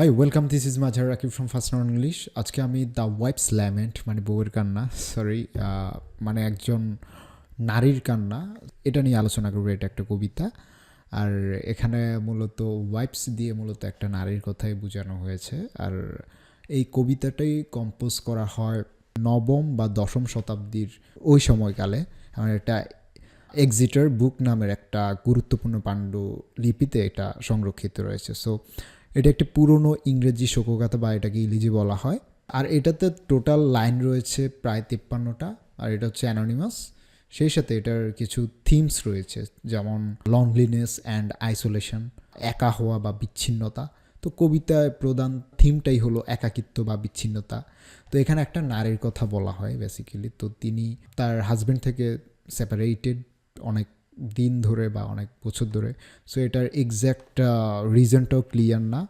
Hi welcome this is Mazhar Rakib from first non English আজকে আমি the wife's lament মানে বউয়ের কান্না সরি মানে একজন নারীর কান্না, এটা নিয়ে আলোচনা করব, এটা একটা কবিতা। আর এখানে মূলত ওয়াইফস দিয়ে মূলত একটা নারীর কথাই বোঝানো হয়েছে। আর এই কবিতাটাই কম্পোজ করা হয় নবম বা দশম শতাব্দীর ওই সময়কালে। আমার এটা এক্সিটার বুক নামের একটা গুরুত্বপূর্ণ পাণ্ডুলিপিতে এটা সংরক্ষিত রয়েছে। সো এটা একটি পুরনো ইংরেজি শোকগাথা বা এটাকে ইলিজি বলা হয়। আর এটাতে টোটাল লাইন রয়েছে প্রায় তিপ্পান্নটা, আর এটা হচ্ছে অ্যানোনিমাস। সেই সাথে এটার কিছু থিমস রয়েছে, যেমন লনলিনেস অ্যান্ড আইসোলেশন একা হওয়া বা বিচ্ছিন্নতা। তো কবিতায় প্রধান থিমটাই হলো একাকিত্ব বা বিচ্ছিন্নতা। তো এখানে একটা নারীর কথা বলা হয় বেসিক্যালি তো তিনি তার হাজব্যান্ড থেকে সেপারেটেড অনেক দিন ধরে বা অনেক বছর ধরে। সো এটার এক্স্যাক্ট রিজনটাও ক্লিয়ার না।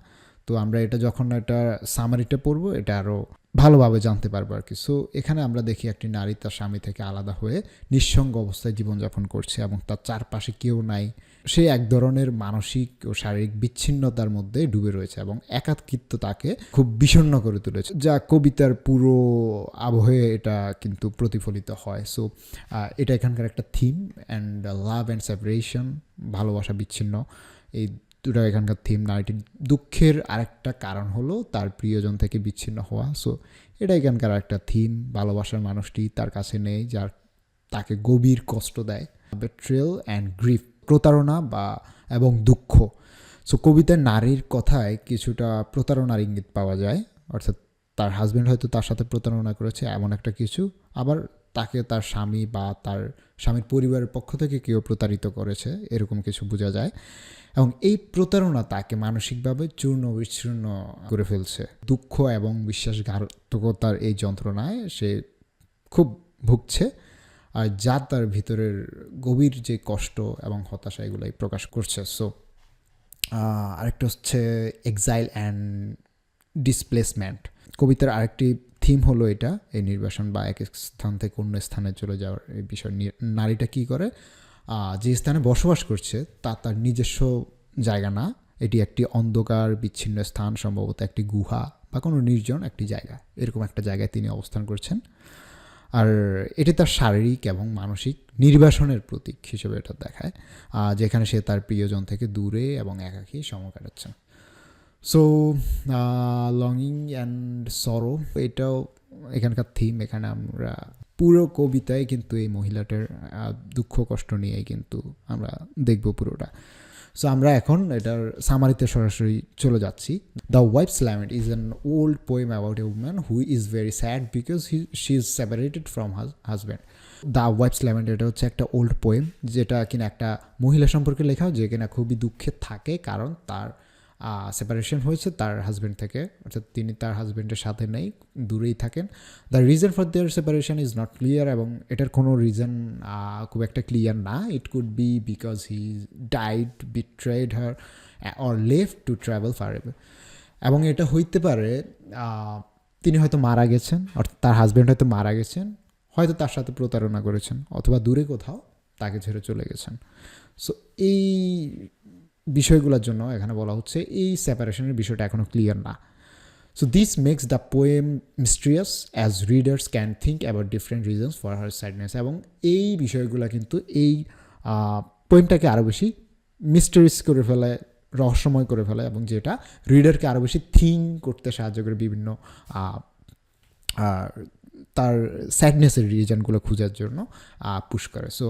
তো আমরা এটা যখন এটা সামারিটা পড়ব, এটা আরও ভালোভাবে জানতে পারব আর কি। সো এখানে আমরা দেখি একটি নারী তার স্বামী থেকে আলাদা হয়ে নিঃসঙ্গ অবস্থায় জীবনযাপন করছে এবং তার চারপাশে কেউ নাই। সে এক ধরনের মানসিক ও শারীরিক বিচ্ছিন্নতার মধ্যে ডুবে রয়েছে এবং একাকিত্ব তাকে খুব বিষণ্ণ করে তুলেছে। যা কবিতার পুরো আবহে এটা কিন্তু প্রতিফলিত হয়। সো এটা এখানকার একটা theme and love and separation ভালোবাসা বিচ্ছিন্ন, এই দুটো এখানকার থিম নারীটির দুঃখের আরেকটা কারণ হলো তার প্রিয়জন থেকে বিচ্ছিন্ন হওয়া। সো এটা এখানকার একটা থিম ভালোবাসার মানুষটি তার কাছে নেই, যার তাকে গভীর কষ্ট দেয়। বেট্রেল অ্যান্ড গ্রিফ প্রতারণা বা, এবং দুঃখ। সো কবিতায় নারীর কথায় কিছুটা প্রতারণার ইঙ্গিত পাওয়া যায়। অর্থাৎ তার হাজব্যান্ড হয়তো তার সাথে প্রতারণা করেছে, এমন একটা কিছু। আবার তাকে তার স্বামী বা তার স্বামীর পরিবারের পক্ষ থেকে কেউ প্রতারিত করেছে, এরকম কিছু বোঝা যায়। এবং এই প্রতারণা তাকে মানসিকভাবে চূর্ণ বিচ্ছূর্ণ করে ফেলছে। দুঃখ এবং বিশ্বাসঘাতকতার এই যন্ত্রণায় সে খুব ভুগছে আর যা তার ভিতরের গভীর যে কষ্ট এবং হতাশা এগুলাই প্রকাশ করছে। সো আরেকটা হচ্ছে এক্সাইল অ্যান্ড ডিসপ্লেসমেন্ট কবিতার আরেকটি থিম হলো এটা, এই নির্বাসন বা এক স্থান থেকে অন্য স্থানে চলে যাওয়ার এই বিষয় নারীটা কি করে? যে স্থানে বসবাস করছে, তা তার নিজস্ব জায়গা না। এটি একটি অন্ধকার, বিচ্ছিন্ন স্থান, সম্ভবত একটি গুহা বা কোনো নির্জন একটি জায়গা। এরকম একটা জায়গায় তিনি অবস্থান করছেন। আর এটি তার শারীরিক এবং মানসিক নির্বাসনের প্রতীক হিসেবে এটা দেখায়। যেখানে সে তার প্রিয়জন থেকে দূরে এবং একাকী সময় কাটাচ্ছেন সো লংইং অ্যান্ড সরো এটাও এখানকার থিম এখানে আমরা পুরো কবিতায় কিন্তু এই মহিলাটার দুঃখ, কষ্ট নিয়েই কিন্তু আমরা দেখব পুরোটা। সো আমরা এখন এটার সামারিতে সরাসরি চলে যাচ্ছি। The wife's lament is an old poem about a woman who is very sad because he she is separated from has husband the wife's lament এটা হচ্ছে একটা ওল্ড পোয়েম যেটা কিনা একটা মহিলা সম্পর্কে লেখা, যে কিনা খুবই দুঃখে থাকে, কারণ তার সেপারেশন হয়েছে তার হাজব্যান্ড থেকে। অর্থাৎ তিনি তার হাজব্যান্ডের সাথে নেই, দূরেই থাকেন। The reason for their separation is not clear এবং এটার কোনো রিজন খুব একটা ক্লিয়ার না। It could be because he died betrayed her or left to travel far এবং এটা হইতে পারে তিনি হয়তো মারা গেছেন, অর্থাৎ তার হাজব্যান্ড হয়তো মারা গেছেন, হয়তো তার সাথে প্রতারণা করেছেন, অথবা দূরে কোথাও তাকে ছেড়ে চলে গেছেন। সো এই বিষয়গুলোর জন্য এখানে বলা হচ্ছে, এই সেপারেশনের বিষয়টা এখনও ক্লিয়ার না। So this makes the poem mysterious as readers can think about different reasons for her sadness এবং এই বিষয়গুলো কিন্তু এই পোয়েমটাকে আরও বেশি মিস্টারিস করে ফেলে, রহস্যময় করে ফেলে এবং যেটা রিডারকে আরও বেশি থিঙ্ক করতে সাহায্য করে বিভিন্ন তার স্যাডনেসের রিজনগুলো খোঁজার জন্য পুশ করে। So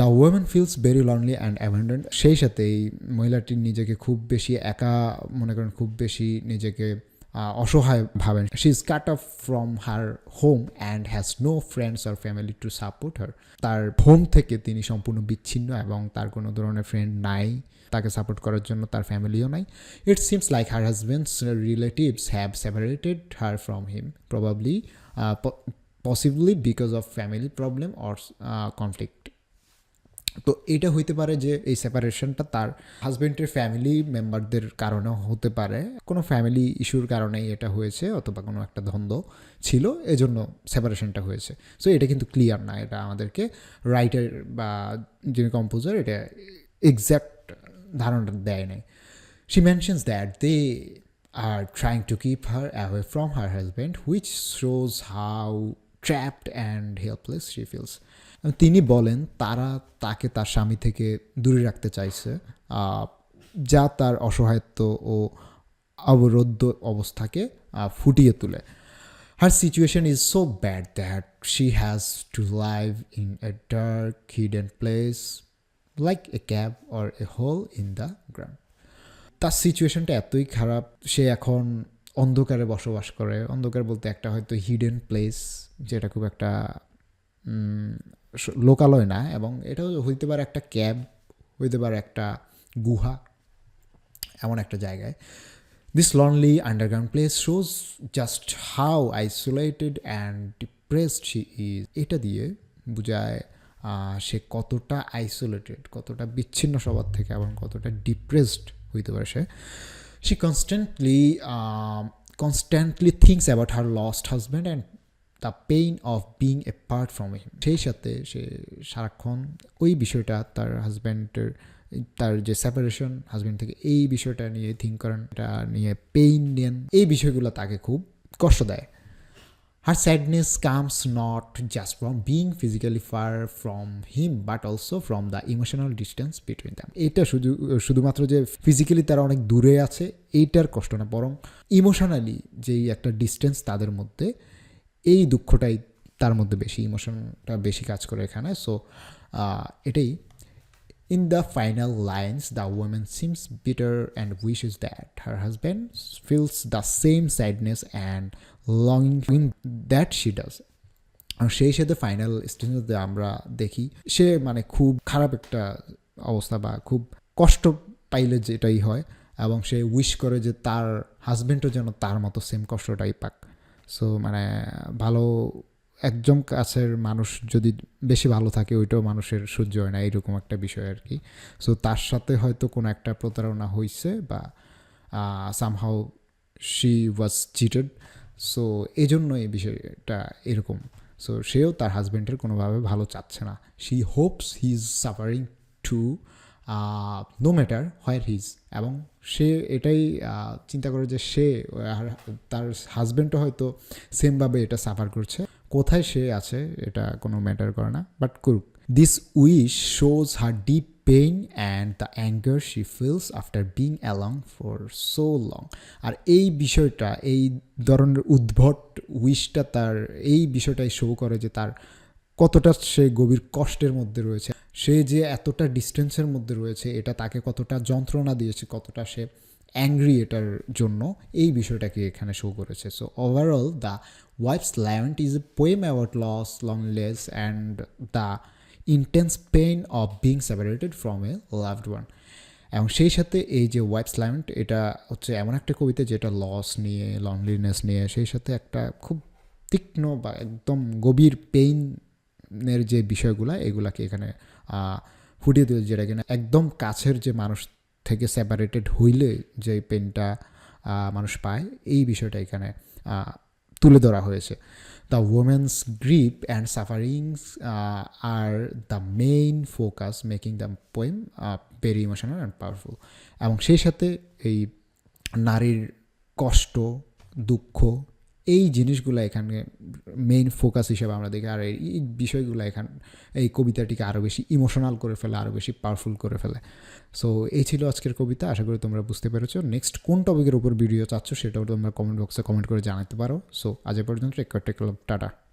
the women feels very lonely and abandoned সেই সাথে এই মহিলাটি নিজেকে খুব বেশি একা মনে করেন, খুব বেশি নিজেকে অসহায় ভাবেন। She is cut off from her home and has no friends or family to support her তার হোম থেকে তিনি সম্পূর্ণ বিচ্ছিন্ন এবং তার কোনো ধরনের ফ্রেন্ড নাই। তাকে সাপোর্ট করার জন্য তার ফ্যামিলিও নাই। It seems like her husband's relatives have separated her from him probably possibly because of family problem or conflict তো এটা হইতে পারে যে এই সেপারেশনটা তার হাজব্যান্ডের ফ্যামিলি মেম্বারদের কারণেও হতে পারে। কোনো ফ্যামিলি ইস্যুর কারণেই এটা হয়েছে অথবা কোনো একটা দ্বন্দ্ব ছিল এজন্য সেপারেশনটা হয়েছে। সো এটা কিন্তু ক্লিয়ার না এটা আমাদেরকে রাইটার বা যিনি কম্পোজার এটা এক্স্যাক্ট ধারণাটা দেয় নাই। She mentions that they are trying to keep her away from her husband, which shows how trapped and helpless she feels তিনি বলেন, তারা তাকে তার স্বামী থেকে দূরে রাখতে চাইছে যা তার অসহায়ত্ব ও অবরোধ্য অবস্থাকে ফুটিয়ে তোলে। Her situation is so bad that she has to live in a dark hid and place like a cave or a hole in the ground তার সিচুয়েশানটা এতই খারাপ, সে এখন অন্ধকারে বসবাস করে। অন্ধকার বলতে একটা হয়তো হিডেন প্লেস যেটা খুব একটা লোকালয় না, এবং এটাও হইতে পারে একটা ক্যাব হইতে পারে একটা গুহা, এমন একটা জায়গায়। This lonely underground place shows just how isolated and depressed she is এটা দিয়ে বোঝায় সে কতটা আইসোলেটেড কতটা বিচ্ছিন্ন সবার থেকে এবং কতটা ডিপ্রেসড হইতে পারে সে। She constantly constantly thinks about her lost husband and the pain of being apart from him সেই সাথে সে সারাক্ষণ ওই বিষয়টা তার হাজব্যান্ডের তার যে সেপারেশন হাজব্যান্ড থেকে এই বিষয়টা নিয়ে থিঙ্ক করেন, এটা নিয়ে পেইন নেন, এই বিষয়গুলো তাকে খুব কষ্ট দেয়। Her sadness comes not just from being physically far from him but also from the emotional distance between them. এটা শুধু শুধুমাত্র যে ফিজিক্যালি তারা অনেক দূরে আছে এইটার কষ্ট না বরং ইমোশনালি যেই একটা ডিস্টেন্স তাদের মধ্যে এই দুঃখটাই তার মধ্যে বেশি ইমোশনটা বেশি কাজ করে এখানে সো এটাই In the final lines, the woman seems bitter and wishes that her husband feels the same sadness and longing that she does. আর সেই সাথে ফাইনাল স্টেজে আমরা দেখি, সে মানে খুব খারাপ একটা অবস্থা বা খুব কষ্ট পাইলে যেটাই হয় এবং সে উইশ করে যে তার হাজব্যান্ডও যেন তার মতো সেম কষ্টটাই পাক। সো মানে ভালো একজন কাছের মানুষ যদি বেশি ভালো থাকে, ওইটাও মানুষের সহ্য হয় না এরকম একটা বিষয় আর কি। সো তার সাথে হয়তো কোনো একটা প্রতারণা হয়েছে বা somehow she was cheated so এই জন্য এই বিষয়টা এরকম। সো সেও তার হাজব্যান্ডের কোনোভাবে ভালো চাচ্ছে না। She hopes he is suffering too no matter where his এবং সে এটাই চিন্তা করে যে সে তার হাজব্যান্ডও হয়তো সেমভাবে এটা সাফার করছে। কোথায় সে আছে, এটা কোনো ম্যাটার করে না। বাট করুক। This wish shows her deep pain and the anger she feels after being along for so long আর এই বিষয়টা, এই ধরনের উদ্ভট উইশটা তার, এই বিষয়টাই শো করে যে তার কতটা সে গভীর কষ্টের মধ্যে রয়েছে। সে যে এতটা ডিস্টেন্সের মধ্যে রয়েছে, এটা তাকে কতটা যন্ত্রণা দিয়েছে, কতটা সে অ্যাংরি এটার জন্য, এই বিষয়টাকে এখানে শো করেছে। So overall the wife's land is a poem about loss loneliness and the intense pain of being separated from a loved one এবং সেই সাথে এই যে ওয়াইফস ল্যান্ড এটা হচ্ছে এমন একটা কবিতা যেটা লস নিয়ে লনলিনেস নিয়ে, সেই সাথে একটা খুব তীক্ষ্ণ বা একদম গভীর পেইনের যে বিষয়গুলা, এগুলাকে এখানে ফুটিয়ে দিয়েছে যেটা কিনা একদম কাছের যে মানুষ থেকে সেপারেটেড হইলে যে পেনটা মানুষ পায়, এই বিষয়টা এখানে তুলে ধরা হয়েছে। The women's grief and sufferings are the main focus making the poem very emotional and powerful এবং সেই সাথে এই নারীর কষ্ট, দুঃখ এই জিনিসগুলো এখানে মেইন ফোকাস হিসেবে আমরা দেখি। আর এই বিষয়গুলো এখান, এই কবিতাটিকে আরও বেশি ইমোশনাল করে ফেলে আরও বেশি পাওয়ারফুল করে ফেলে। সো এই ছিল আজকের কবিতা। আশা করি তোমরা বুঝতে পেরেছ। নেক্সট কোন টপিকের উপর ভিডিও চাচ্ছ সেটাও তোমরা কমেন্ট বক্সে কমেন্ট করে জানাতে পারো। সো আজ পর্যন্ত টেক টাটা।